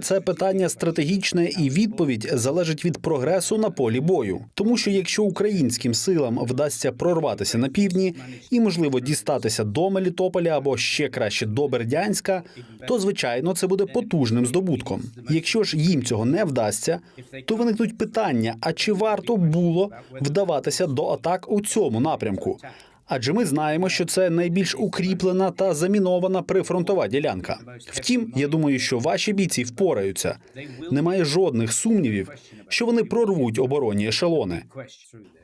Це питання стратегічне, і відповідь залежить від прогресу на полі бою. Тому що якщо українським силам вдасться прорватися на півдні і, можливо, дістатися до Мелітополя або ще краще до Бердянська, то звичайно це буде потужним здобутком. Якщо ж їм цього не вдасться, то виникнуть питання: а чи варто було вдаватися до атак у цьому напрямку? Адже ми знаємо, що це найбільш укріплена та замінована прифронтова ділянка. Втім, я думаю, що ваші бійці впораються. Немає жодних сумнівів, що вони прорвуть оборонні ешелони.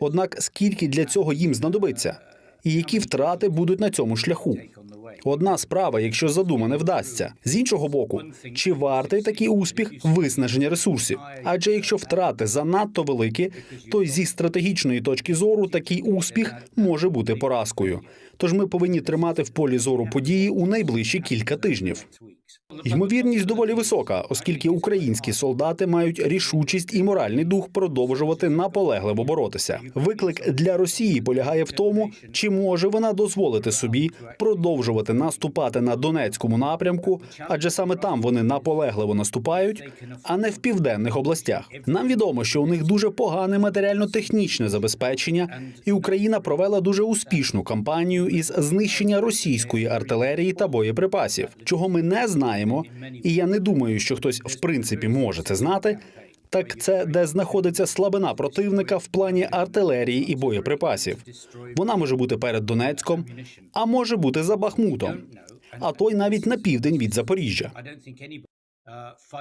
Однак скільки для цього їм знадобиться, і які втрати будуть на цьому шляху? Одна справа, якщо задума не вдасться. З іншого боку, чи вартий такий успіх виснаження ресурсів? Адже якщо втрати занадто великі, то зі стратегічної точки зору такий успіх може бути поразкою. Тож ми повинні тримати в полі зору події у найближчі кілька тижнів. Ймовірність доволі висока, оскільки українські солдати мають рішучість і моральний дух продовжувати наполегливо боротися. Виклик для Росії полягає в тому, чи може вона дозволити собі продовжувати наступати на Донецькому напрямку, адже саме там вони наполегливо наступають, а не в південних областях. Нам відомо, що у них дуже погане матеріально-технічне забезпечення, і Україна провела дуже успішну кампанію із знищення російської артилерії та боєприпасів, чого ми не знаємо, і я не думаю, що хтось в принципі може це знати. Так це де знаходиться слабина противника в плані артилерії і боєприпасів. Вона може бути перед Донецьком, а може бути за Бахмутом, а той навіть на південь від Запоріжжя.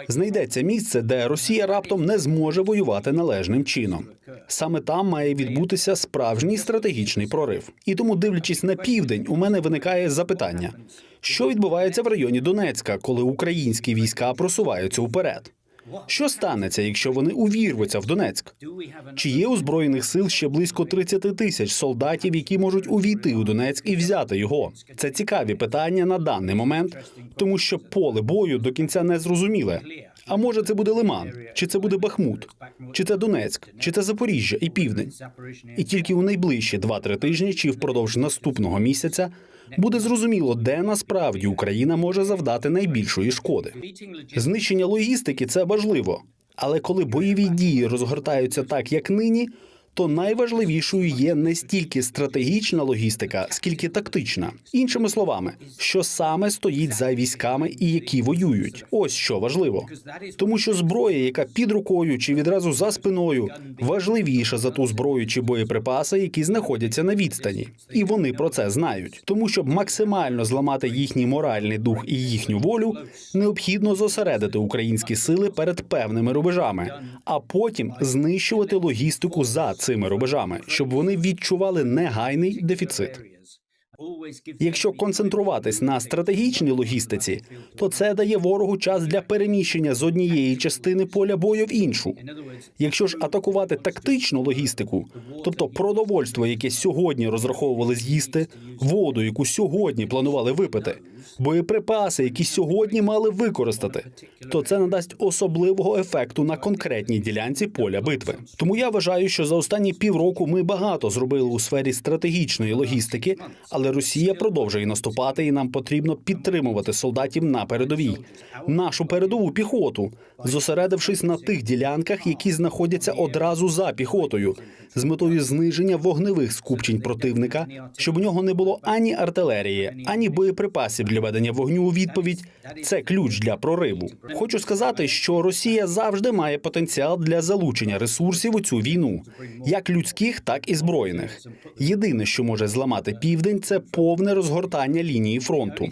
Знайдеться місце, де Росія раптом не зможе воювати належним чином. Саме там має відбутися справжній стратегічний прорив. І тому, дивлячись на південь, у мене виникає запитання: що відбувається в районі Донецька, коли українські війська просуваються уперед? Що станеться, якщо вони увірвуться в Донецьк? Чи є у збройних сил ще близько 30 тисяч солдатів, які можуть увійти у Донецьк і взяти його? Це цікаві питання на даний момент, тому що поле бою до кінця не зрозуміле. А може, це буде Лиман, чи це буде Бахмут, чи це Донецьк, чи це Запоріжжя і Південь. І тільки у найближчі 2-3 тижні, чи впродовж наступного місяця, буде зрозуміло, де насправді Україна може завдати найбільшої шкоди. Знищення логістики це важливо, але коли бойові дії розгортаються так, як нині, то найважливішою є не стільки стратегічна логістика, скільки тактична. Іншими словами, що саме стоїть за військами і які воюють. Ось що важливо, тому що зброя, яка під рукою чи відразу за спиною, важливіша за ту зброю чи боєприпаси, які знаходяться на відстані, і вони про це знають. Тому щоб максимально зламати їхній моральний дух і їхню волю, необхідно зосередити українські сили перед певними рубежами, а потім знищувати логістику за цими рубежами, щоб вони відчували негайний дефіцит. Якщо концентруватись на стратегічній логістиці, то це дає ворогу час для переміщення з однієї частини поля бою в іншу. Якщо ж атакувати тактичну логістику, тобто продовольство, яке сьогодні розраховували з'їсти, воду, яку сьогодні планували випити, боєприпаси, які сьогодні мали використати, то це надасть особливого ефекту на конкретній ділянці поля битви. Тому я вважаю, що за останні півроку ми багато зробили у сфері стратегічної логістики, але Росія продовжує наступати, і нам потрібно підтримувати солдатів на передовій, нашу передову піхоту, зосередившись на тих ділянках, які знаходяться одразу за піхотою, з метою зниження вогневих скупчень противника, щоб у нього не було ані артилерії, ані боєприпасів для ведення вогню у відповідь. Це ключ для прориву. Хочу сказати, що Росія завжди має потенціал для залучення ресурсів у цю війну, як людських, так і збройних. Єдине, що може зламати південь, це повне розгортання лінії фронту.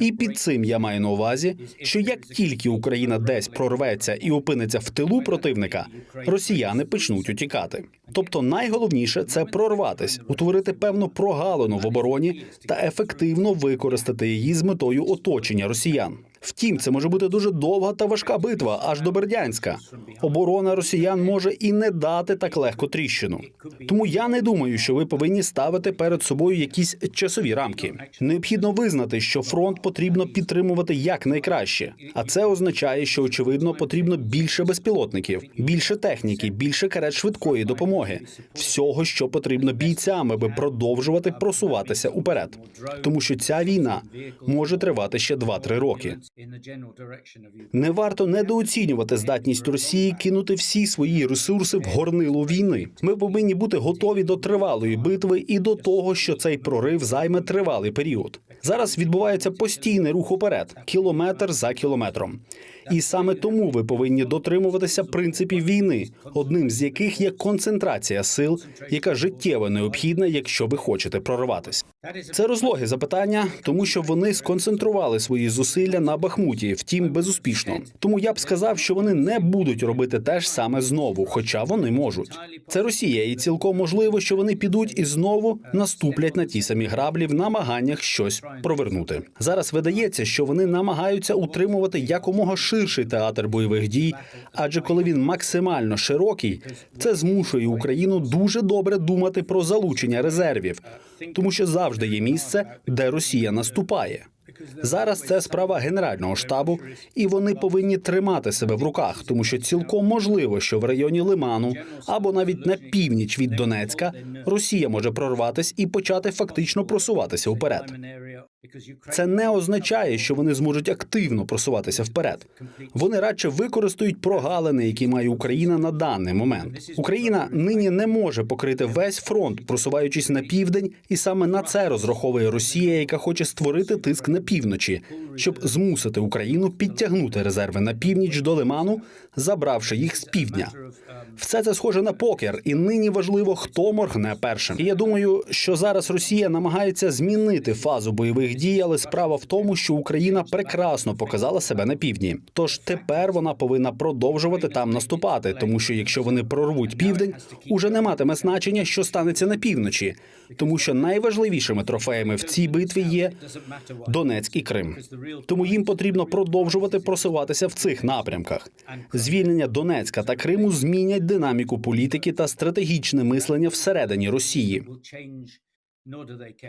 І під цим я маю на увазі, що як тільки Україна десь прорветься і опиниться в тилу противника, росіяни почнуть утікати. Тобто, найголовніше це прорватись, утворити певну прогалину в обороні та ефективно використати її з метою оточення росіян. Втім, це може бути дуже довга та важка битва аж до Бердянська. Оборона росіян може і не дати так легко тріщину. Тому я не думаю, що ви повинні ставити перед собою якісь часові рамки. Необхідно визнати, що фронт потрібно підтримувати якнайкраще, а це означає, що очевидно потрібно більше безпілотників, більше техніки, більше карет швидкої допомоги. всього, що потрібно бійцям, аби продовжувати просуватися уперед. Тому що ця війна може тривати ще 2-3 роки. Не варто недооцінювати здатність Росії кинути всі свої ресурси в горнило війни. Ми повинні бути готові до тривалої битви і до того, що цей прорив займе тривалий період. Зараз відбувається постійний рух уперед, кілометр за кілометром. І саме тому ви повинні дотримуватися принципів війни, одним з яких є концентрація сил, яка життєво необхідна, якщо ви хочете прориватись. Це розлоги запитання, тому що вони сконцентрували свої зусилля на Бахмуті, втім безуспішно. Тому я б сказав, що вони не будуть робити те ж саме знову, хоча вони можуть. Це Росія, і цілком можливо, що вони підуть і знову наступлять на ті самі граблі в намаганнях щось провернути. Зараз видається, що вони намагаються утримувати якомога ширший театр бойових дій, адже коли він максимально широкий, це змушує Україну дуже добре думати про залучення резервів, тому що завжди є місце, де Росія наступає. Зараз це справа генерального штабу, і вони повинні тримати себе в руках, тому що цілком можливо, що в районі Лиману або навіть на північ від Донецька Росія може прорватися і почати фактично просуватися вперед. Це не означає, що вони зможуть активно просуватися вперед. Вони радше використають прогалини, які має Україна на даний момент. Україна нині не може покрити весь фронт, просуваючись на південь, і саме на це розраховує Росія, яка хоче створити тиск на півночі, щоб змусити Україну підтягнути резерви на північ до Лиману, забравши їх з півдня. Все це схоже на покер, і нині важливо, хто моргне першим. І я думаю, що зараз Росія намагається змінити фазу бойових дій, але справа в тому, що Україна прекрасно показала себе на півдні. Тож тепер вона повинна продовжувати там наступати, тому що якщо вони прорвуть південь, уже не матиме значення, що станеться на півночі, тому що найважливішими трофеями в цій битві є Донецьк і Крим. Тому їм потрібно продовжувати просуватися в цих напрямках. Звільнення Донецька та Криму змінять динаміку політики та стратегічне мислення всередині Росії.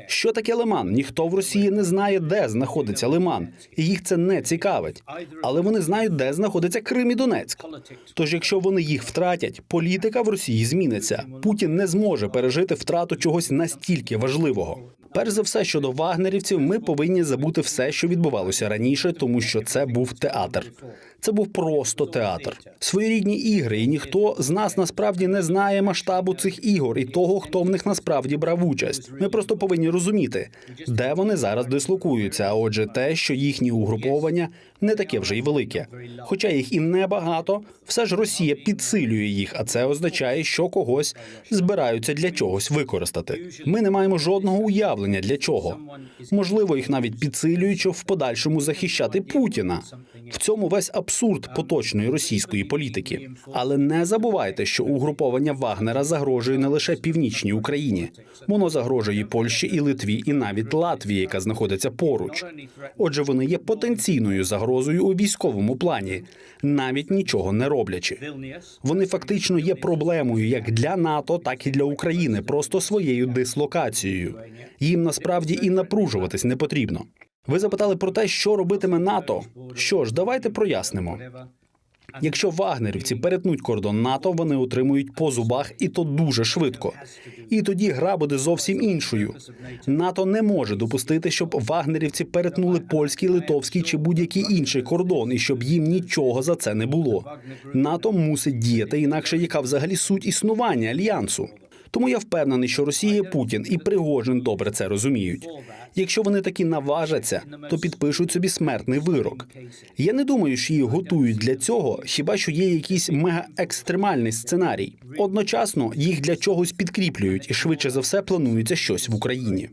Що таке Лиман? Ніхто в Росії не знає, де знаходиться Лиман, і їх це не цікавить. Але вони знають, де знаходиться Крим і Донецьк. Тож, якщо вони їх втратять, політика в Росії зміниться. Путін не зможе пережити втрату чогось настільки важливого. Перш за все, щодо вагнерівців, ми повинні забути все, що відбувалося раніше, тому що це був театр. Це був просто театр. Своєрідні ігри, і ніхто з нас насправді не знає масштабу цих ігор і того, хто в них насправді брав участь. Ми просто повинні розуміти, де вони зараз дислокуються. А отже, те, що їхні угруповання не таке вже й велике. Хоча їх і небагато, все ж Росія підсилює їх, а це означає, що когось збираються для чогось використати. Ми не маємо жодного уявлення для чого. Можливо, їх навіть підсилюють, щоб в подальшому захищати Путіна. В цьому весь абсурд поточної російської політики. Але не забувайте, що угруповання Вагнера загрожує не лише північній Україні, воно загрожує Польщі, і Литві, і навіть Латвії, яка знаходиться поруч. Отже, вони є потенційною загрозою у військовому плані, навіть нічого не роблячи. Вони фактично є проблемою як для НАТО, так і для України, просто своєю дислокацією. Їм насправді і напружуватись не потрібно. Ви запитали про те, що робитиме НАТО. Що ж, давайте прояснимо. Якщо вагнерівці перетнуть кордон НАТО, вони отримують по зубах, і то дуже швидко. І тоді гра буде зовсім іншою. НАТО не може допустити, щоб вагнерівці перетнули польський, литовський чи будь-який інший кордон, і щоб їм нічого за це не було. НАТО мусить діяти, інакше яка взагалі суть існування альянсу. Тому я впевнений, що Росія, Путін і Пригожин добре це розуміють. Якщо вони такі наважаться, то підпишуть собі смертний вирок. Я не думаю, що їх готують для цього, хіба що є якийсь мегаекстремальний сценарій. Одночасно їх для чогось підкріплюють, і швидше за все планується щось в Україні.